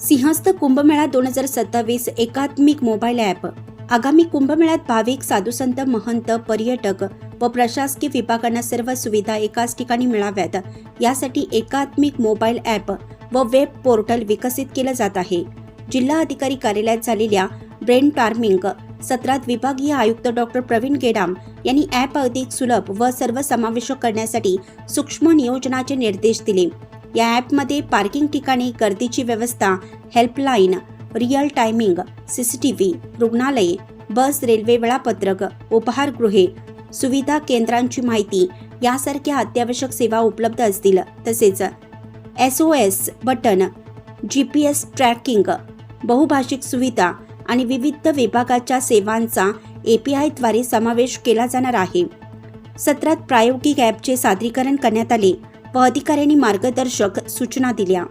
सिंहस्थ कुंभमेळा दोन हजार सत्तावीस एकात्मिक मोबाईल ॲप. आगामी कुंभमेळ्यात भाविक साधुसंत महंत पर्यटक व प्रशासकीय विभागांना सर्व सुविधा एकाच ठिकाणी मिळाव्यात. यासाठी एकात्मिक मोबाईल ॲप व वेब पोर्टल विकसित केलं जात आहे. जिल्हा अधिकारी कार्यालयात झालेल्या ब्रेन टार्मिंग सत्रात विभागीय आयुक्त डॉक्टर प्रवीण गेडाम यांनी ॲप अधिक सुलभ व सर्वसमावेशक करण्यासाठी सूक्ष्म नियोजनाचे निर्देश दिले. या ॲपमध्ये पार्किंग ठिकाणी गर्दीची व्यवस्था हेल्पलाईन रिअल टायमिंग सीसीटीव्ही रुग्णालये बस रेल्वे वेळापत्रक उपहारगृहे सुविधा केंद्रांची माहिती यासारख्या अत्यावश्यक सेवा उपलब्ध असतील. तसेच S O S button G P S tracking बहुभाषिक सुविधा आणि विविध विभागाच्या सेवांचा ए पी आयद्वारे समावेश केला जाणार आहे. सत्रात प्रायोगिक ॲपचे सादरीकरण करण्यात आले. व अधिकाऱ्यांनी मार्गदर्शक सूचना दिल्या.